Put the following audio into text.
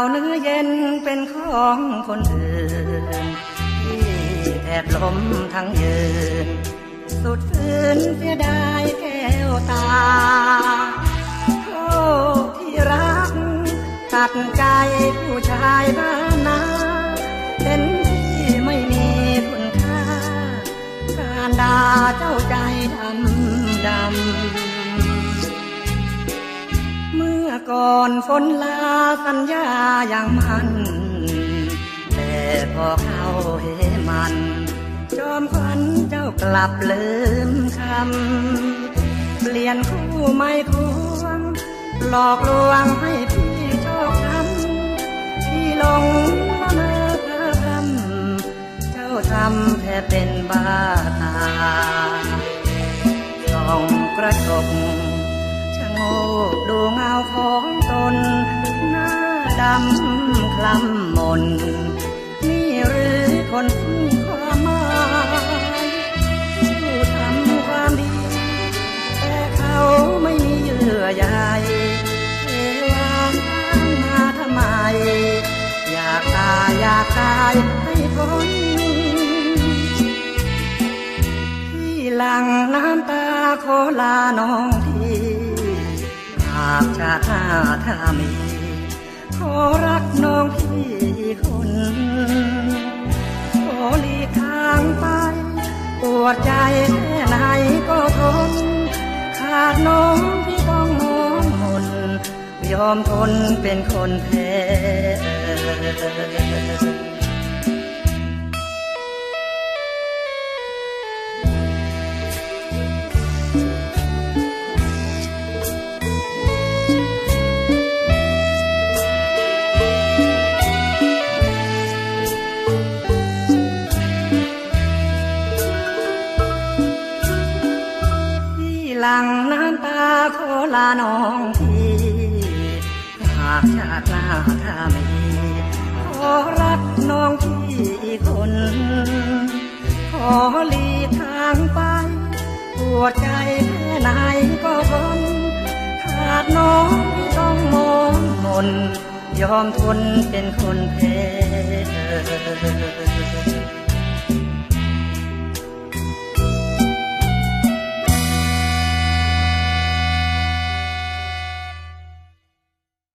าวเนื้อเย็นเป็นของคนอื่นที่แอบล้มทั้งยืน สุดฝืนเสียดายแก้วตาโอ้ที่รัก ตัดใจผู้ชายบ้านนาเป็นที่ไม่มีคุณค่า การด่าเจ้าใจดำดำ ก่อนฝนลาสัญญาอย่างมัน แต่พอเข้าเหมัน จอมขวัญเจ้ากลับลืมคำ เปลี่ยนคู่ไม่ควง หลอกลวงให้พี่โชคช้ำที่หลงละเมอเพ้อพำเจ้าทำแทบเป็นบ้าตายส่องกระจกชะโงกดู ของตน หน้าดำคล้ำมน นี่หรือคนที่ความหมายผู้ทำความดี แต่เขาไม่มีเยื่อใยเทวามาทำไม อยากตายอยากตายให้พ้นที่หลังน้ำตาขอลาน้องทีากชาติหน้าถ้ามี ขอรักน้องพี่คนขอหลีกทางไป ปวดใจแค่ไหนก็ทน ขาดน้องพี่ต้องมองมนยอมทนเป็นคนแพ้ หลังน้ำตาขอลาน้องทีหากชาติหน้าถ้ามีขอรักน้องพี่อีกคน ขอหลีทางไป ปวดใจแค่ไหนก็ทน น ยอมทนเป็นคนแพ้